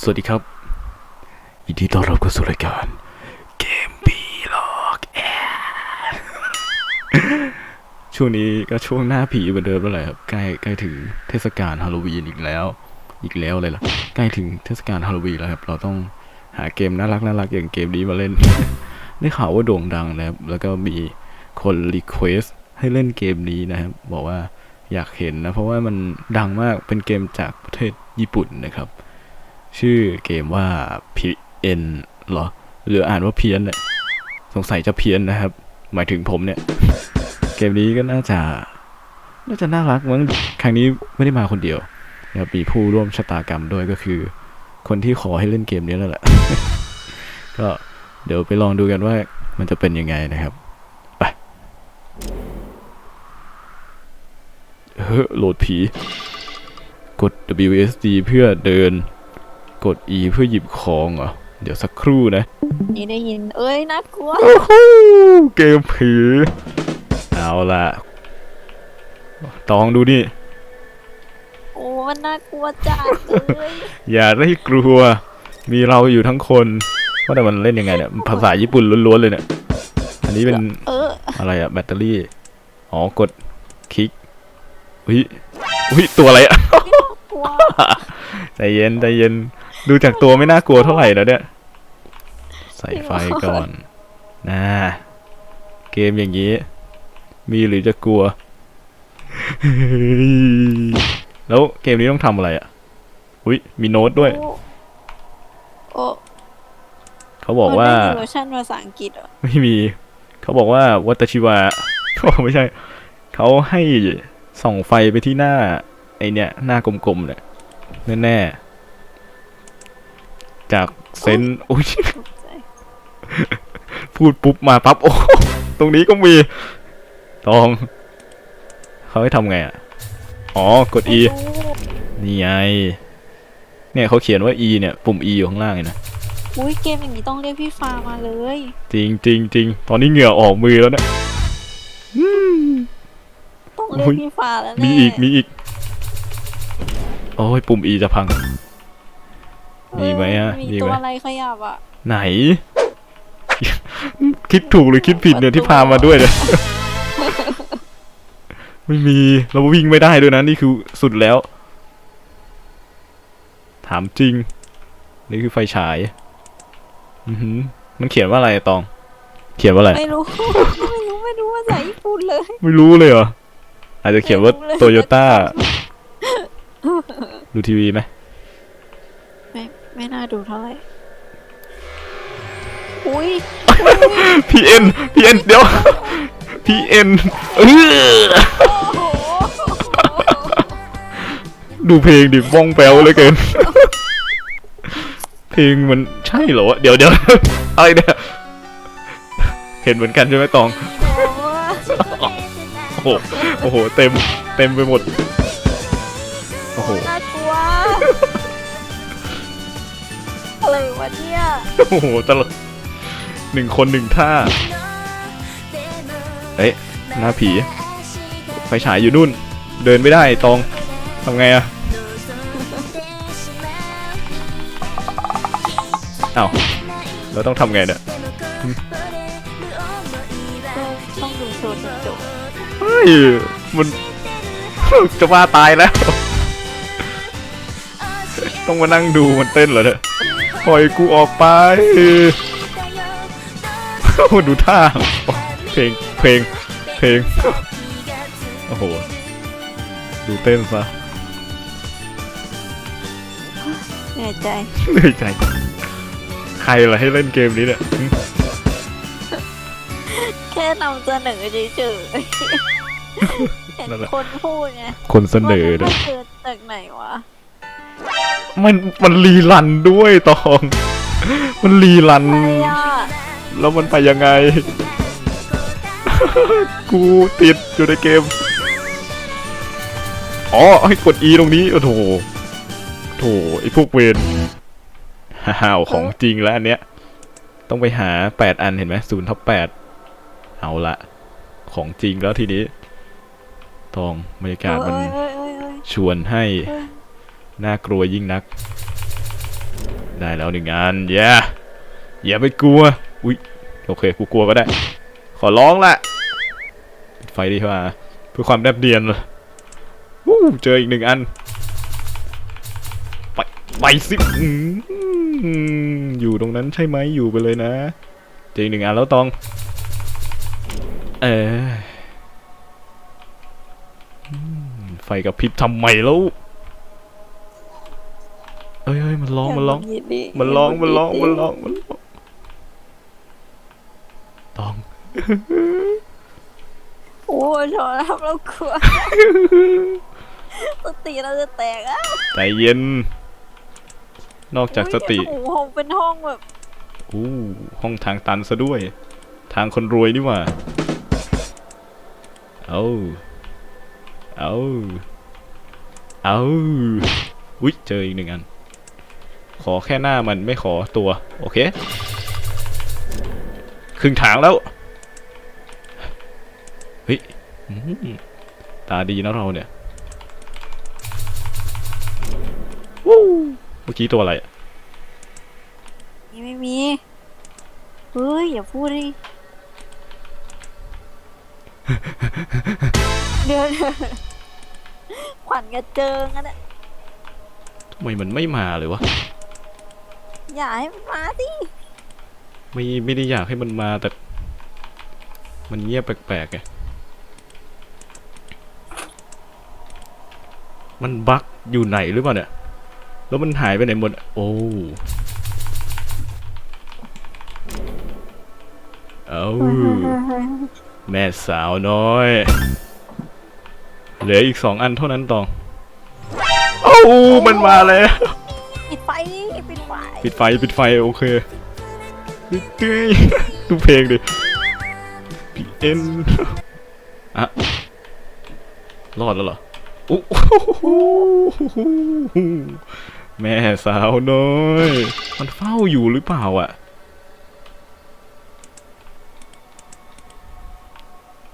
สวัสดีครับ ยินดีต้อนรับเข้าสู่รายการเกมบีล็อกแอช่วงนี้ก็ช่วงหน้าผีเหมือนเดิมแล้วแหละครับ ใกล้ใกล้ถึงเทศกาลฮาโลวีนอีกแล้ว อีกแล้วเลยล่ะ ใกล้ถึงเทศกาลฮาโลวีนแล้วครับ เราต้องหาเกมน่ารักน่ารักอย่างเกมนี้มาเล่น ได้ข่าวว่าโด่งดังนะครับ แล้วก็มีคนรีเควสให้เล่นเกมนี้นะครับ บอกว่าอยากเห็นนะ เพราะว่ามันดังมาก เป็นเกมจากประเทศญี่ปุ่นนะครับ ชื่อเกมว่า PN เหรอ หรืออ่านว่าเพี้ยนเนี่ยสงสัยจะเพี้ยนนะครับ หมายถึงผมเนี่ย เกมนี้ก็น่าจะ น่าจะน่ารักมั้งครั้งนี้ไม่ได้มาคนเดียวนะครับมีผู้ร่วมชะตากรรมด้วยก็คือ คนที่ขอให้เล่นเกมนี้แล้วแหละ ก็เดี๋ยวไปลองดูกันว่ามันจะเป็นยังไงนะครับไปเฮ้โหลดผี กด WSD เพื่อเดิน กด E เพื่อหยิบของเหรอ เดี๋ยวสักครู่นะ นี่ได้ยิน เอ้ยน่ากลัว โอ้โหเกมผีเอาละตองดูนี่ โอ้มันน่ากลัวจัดเลย อย่าได้กลัว มีเราอยู่ทั้งคนว่าแต่มันเล่นยังไงเนี่ยภาษาญี่ปุ่นล้วนๆเลยเนี่ย อันนี้เป็นเออ อะไรอะแบตเตอรี่ อ๋อกดคลิกอุ้ยอุ้ยตัวอะไรอะ กลัว ใจเย็นใจเย็น ดูจากตัวไม่น่ากลัวเท่าไหร่นะเนี่ย ใส่ไฟก่อนนะเกมอย่างนี้ มีหรือจะกลัว แล้วเกมนี้ต้องทำอะไรอะ อุ้ยมีโน้ตด้วย โอ้โอ้เขาบอกว่ามันไม่มีเวอร์ชันภาษาอังกฤษเหรอ ไม่มี เขาบอกว่าวัตชิวะไม่ใช่ เขาให้ส่องไฟไปที่หน้า ไอเนี่ยหน้ากลมๆเนี่ยแน่ๆ จากเซนส์อุ้ยตกใจพูดปุ๊บมาปั๊บโอ้ตรงนี้ก็มีตองเขาให้ทำไงอะอ๋อกด E โอ้นี่ไงเนี่ยเขาเขียนว่า E เนี่ยปุ่ม E อยู่ข้างล่างเลยนะอุ้ยเกมอย่างนี้ต้องเรียกพี่ฟ้ามาเลย จริงจริงจริงตอนนี้เหงื่อออกมือแล้วเนี่ยต้องเรียกอุ๊ยพี่ฟ้าแล้วแน่มีอีกมีอีกโอ้ยปุ่ม E จะพัง มีไหมอะเออมีมีไหมตัวอะไรขยับอะ ไหน คิดถูกหรือคิดผิดเนี่ยที่พามาด้วยเนี่ย ไม่มีเราวิ่งไม่ได้ด้วยนะนี่คือสุดแล้ว ถามจริง นี่คือไฟฉาย อือหือมันเขียนว่าอะไรอะตอง เขียนว่าอะไร ไม่รู้ ไม่รู้ ไม่รู้ภาษาญี่ปุ่นเลย ไม่รู้เลยเหรอ อาจจะเขียนว่าไม่รู้เลย โตโยต้า ดูทีวีไหม ไม่ไม่น่าดูเท่าไหร่ อุ้ยพีเอ็นพีเอ็นเดี๋ยวพีเอ็นเออโอ้โหดูเพลงดิบ้องแปลวเหลยเกิน เพลงมันใช่เหรอวะเดี๋ยวเดี๋ยวอะไรเนี่ยเห็นเหมือนกันใช่ไหมตอง โอ้โหโอ้โห เต็ม เต็มไปหมด โอ้โหน่ากลัวอ โอ้โหตลกหนึ่งคนหนึ่งท่า เอ๊ะหน้าผี ไฟฉายอยู่นู่น เดินไม่ได้ตองทำไงอะอ้าวเราต้องทำไงเนี่ยต้องดูโชว์จนจบเฮ้ย มันจะว่าตายแล้ว ต้องมานั่งดูมันเต้นเหรอเนี่ยปล่อยกูออกไปดูท่า เพลง เพลง เพลง โอ้โห ดูเต้นซะเหนื่อยใจ เหนื่อยใจ ใครล่ะให้เล่นเกมนี้เนี่ยหึแค่นำเสนอเฉยๆเห็นคนพูดไง คนเสนอว่าด้วยมันเกิดจากไหนวะ มันมันรีรันด้วยตอง มันรีรันใครอะแล้วมันไปยังไง กูติดอยู่ในเกม อ๋อให้กด E ตรงนี้ โอ้โถโถไอพวกเวนฮ่าวของจริงแล้วอันเนี้ย ต้องไปหาแปดอันเห็นไหมศูนย์ทับแปดเอาละ ของจริงแล้วทีนี้ ตองบรรยากาศมันเอ้ยเอ้ยเอ้ยเอ้ยชวนให้เอ้ย น่ากลัวยิ่งนัก ได้แล้วหนึ่งอันอย่าอย่าไปกลัว อุ้ยโอเคกูกลัวก็ได้ ขอร้องละปิดไฟดีกว่าเพื่อความแนบเนียนวู้เจออีกหนึ่งอัน ไปไปสิอยู่ตรงนั้นใช่ไหมอยู่ไปเลยนะ เจออีกหนึ่งอันแล้วตอง เออไฟกับพริบทำไมแล้ว เอ้ยเอ้ยมันร้องมันร้องย่าหดหงิดดิมันร้องย่าหมันร้องดมันดิร้องมันร้องตอง โอ้ยชอนทำเรากลัวสติเราจะแตกอะใจเย็น นอกจากสติโอ้โหห้องเป็นห้องแบบอู้ห้องทางตันซะด้วย ทางคนรวยนี่หว่าเอาเอาเอาอุ๊ยเจออีกหนึ่งอัน ขอแค่หน้ามันไม่ขอตัว โอเค ครึ่งทางแล้ว เฮ้ยอืมตาดีนะเราเนี่ยวู้เมื่อกี้ตัวอะไรอะนี่ไม่มี เฮ้ย อย่าพูดดิ เดี๋ยวเดี๋ยวขวัญกระเจิงอะเนี่ยทำไมมันไม่มาเลยวะ อย่าให้มันมาสิไม่ไม่ได้อยากให้มันมาแต่ มันเงียบแปลกๆไงมันบั๊กอยู่ไหนหรือเปล่าเนี่ย แล้วมันหายไปไหนหมด โอ้เอาแม่สาวน้อย เหลืออีกสองอันเท่านั้นตอง โอ้ มันมาแล้วปิดไฟดิ ปิดไฟปิดไฟโอเคดูเพลงดิพีเอ็นอะรอดแล้วเหรอโอ้แม่สาวน้อย มันเฝ้าอยู่หรือเปล่าอะ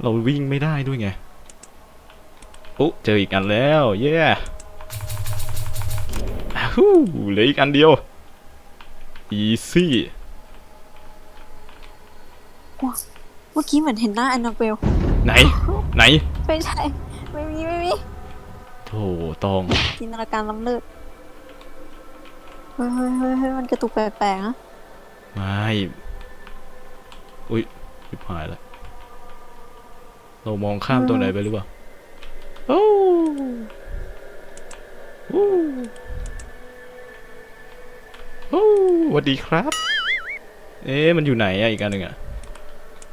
เราวิ่งไม่ได้ด้วยไงโอ้เจออีกอันแล้ว เย้อ้เหลืออีกอันเดียว อีซี่เมื่อกี้เหมือนเห็นหน้าแอนนาเบล ไหน ไหน ไม่ใช่ ไม่มี ไม่มีโถตองจินตนาการล้ำเลิศเฮ้ยเฮ้ยเฮ้ยเฮ้ยมันกระตุกแปลกๆนะไม่ อุ้ยชิบหายแล้ว เรามองข้ามตัวไหนไปหรือเปล่า โอ้โอ้ วัสดีครับ เอ๊ะมันอยู่ไหนอะอีกอันหนึ่งอะ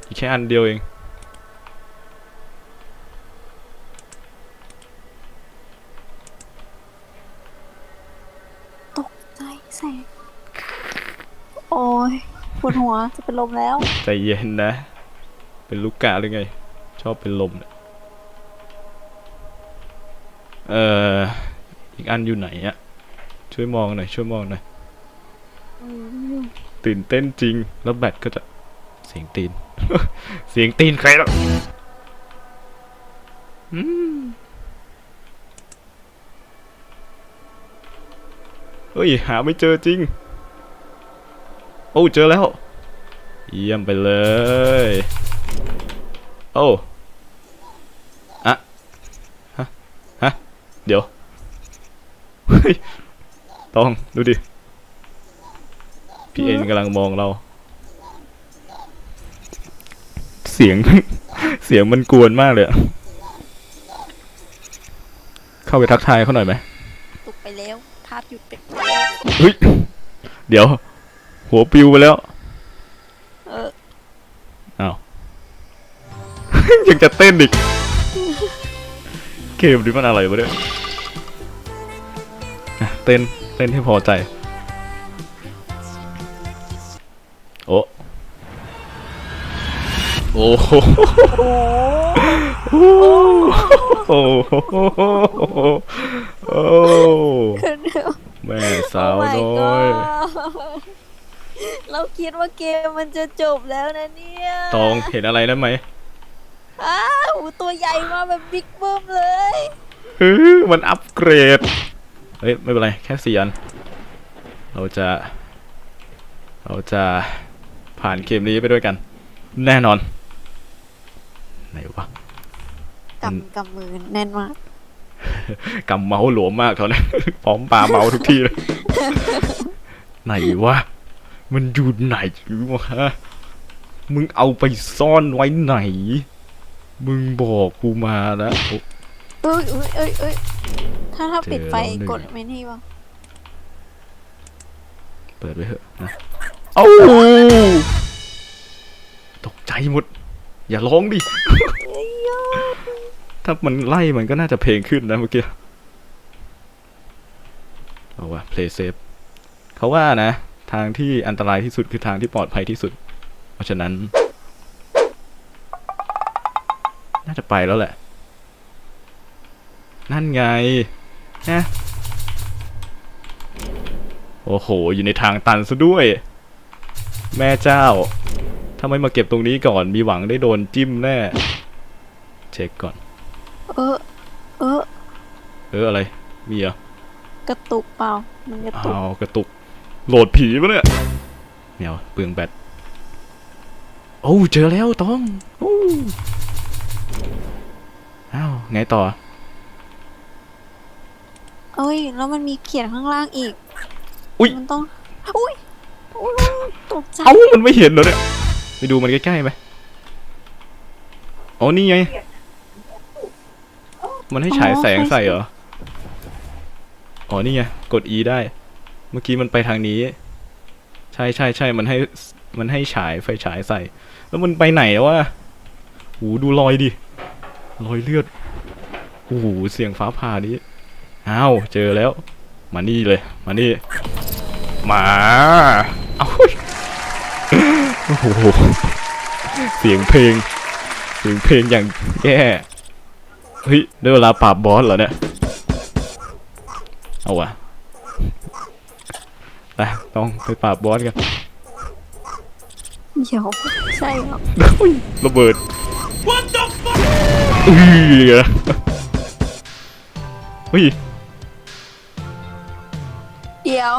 อีกแค่อันเดียวเอง ตกใจแสง โอ้ยปวดหัวจะเป็นลมแล้ว ใจเย็นนะ เป็นลูกกาหรือไง ชอบเป็นลมเนี่ยเอ่ออีกอันอยู่ไหนอะช่วยมองหน่อยช่วยมองหน่อย ตื่นเต้นจริง แล้วแบตก็จะเสียงตีน เสียงตีนใครแล้วอืมเฮ้ย หาไม่เจอจริง โอ้ เจอแล้ว เยี่ยมไปเลย โอ้อะฮะ ฮะ เดี๋ยว เฮ้ย ต้อง ดูดิ พี่เอ็นกำลังมองเรา เสียง เสียงมันกวนมากเลยอะเข้าไปทักทายเขาหน่อยไหมตกไปแล้ว ภาพหยุดไปแล้วเฮ้ย เดี๋ยว หัวปิวไปแล้ว เออ อ้าว ยังจะเต้นอีก เกมนี้มันอะไรวะเนี่ยอะเต้น เต้นให้พอใจ โอ้โหโอ้โอ้โหโอ้ขึ้นเร็วแม่สาว Oh my น้อย God เราคิดว่าเกมมันจะจบแล้วนะเนี่ยตองเห็นอะไรนั้นไหมอ้าวตัวใหญ่มาแบบบิ๊กเบิ้มเลยเฮ้ยมันอัปเกรด เฮ้ย ไม่เป็นไร แค่สี่อัน เราจะ เราจะผ่านเกมนี้ไปด้วยกัน แน่นอน ไหนวะกำกำมือแน่นมากกำเมาส์หลวมมากเขาเนี่ยพร้อมปาเมาส์ทุกทีเลยไหนวะมันอยู่ไหนวะมึงเอาไปซ่อนไว้ไหน มึงบอกกูมานะโอ้เอ้ยเอ้ยเอ้ยเอ้ยถ้าถ้าเจอปิดไฟแล้วหนึ่งกดไม่นี่วะเปิดไว้เถอะนะเอ้าตกใจหมด อย่าร้องดิ ถ้ามันไล่มันก็น่าจะเพลงขึ้นนะเมื่อกี้ เอาวะ play safe เขาว่านะ ทางที่อันตรายที่สุดคือทางที่ปลอดภัยที่สุด เพราะฉะนั้น น่าจะไปแล้วแหละ นั่นไง นะ โอ้โห อยู่ในทางตันซะด้วย แม่เจ้า ถ้าไม่มาเก็บตรงนี้ก่อนมีหวังได้โดนจิ้มแน่ เช็คก่อน เออ เออ เอออะไร มีเหรอกระตุกเปล่า มันกระตุกอ้าวกระตุก โหลดผีปะเนี่ยเมียวเปลืองแบตโอ้เจอแล้วต้องโอ้อ้าวไงต่อ เอ้ย แล้วมันมีเขียนข้างล่างอีก อุ๊ยมันต้องอุ้ยอุ้ยตกใจ เอ้ามันไม่เห็นเหรอเนี่ย ไปดูมันใกล้ๆไหมอ๋อนี่ไง มันให้ฉายแสงใส่เหรอ อ๋อนี่ไง กด E ได้ เมื่อกี้มันไปทางนี้ ใช่ใช่ใช่มันให้ มันให้ฉายไฟฉายใส่ แล้วมันไปไหนวะโหดูรอยดิ รอยเลือดโอ้โหเสียงฟ้าผ่านี้อ้าว เจอแล้ว มานี่เลย มานี่ มา เอา โอ้โห เสียงเพลง เสียงเพลงอย่างแย่ เฮ้ย ได้เวลาปราบบอสเหรอเนี่ย เอาวะไปต้องไปปราบบอสกันเดี๋ยวใช่เหรอเฮ้ยระเบิด What the fuck อุ้ยนะเฮ้ย เดี๋ยว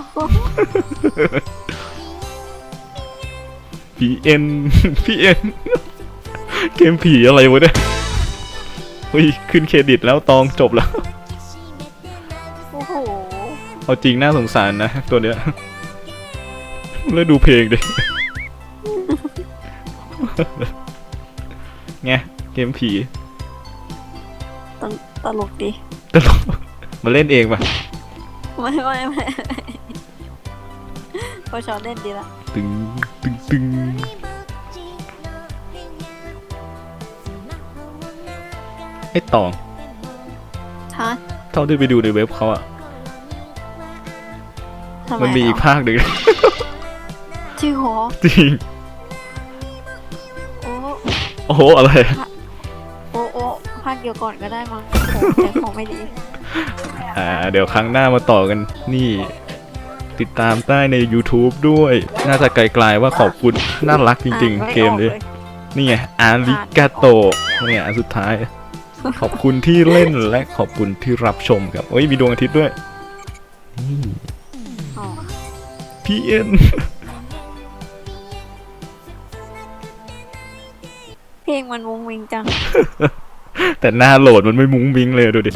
ผีเอ็นผีเอ็นเกมผีอะไรวะเนี่ยเฮ้ยขึ้นเครดิตแล้วตองจบแล้ว โอ้โห เอาจริงน่าสงสารนะ ตัวเนี้ยแล้วดูเพลงดิไงเกมผีตลตลกดี ตลกมาเล่นเองปะไม่ไม่ไม่พอชอบเล่นดีละ ตึงตึง ตึงไอ้ตองฮะเท่าที่ไปดูในเว็บเขาอะทำไมมันมีอีกเหรภาคหนึ่ง จริงเหรอจริง โอ้โอ้โหอะไร โอ้โอ้ภาคเดียวก่อนก็ได้มั้งโอ้แต่ของไม่ดี อ่า เดี๋ยวครั้งหน้ามาต่อกันนี่ ติดตามได้ใน YouTube ด้วย น่าจะไกลๆว่าขอบคุณ น่ารักจริงอ่านๆไเกมนี้ออลย นี่ไง อาริกาโตเนี่ยอันสุดท้าย ขอบคุณที่เล่นและขอบคุณที่รับชมครับเอ้ยมีดวงอาทิตย์ด้วยอ๋อพีเอ็นเพลงมันวงวิงจัง แต่หน้าโหลดมันไม่มุ้งมิ้งเลยดูดิ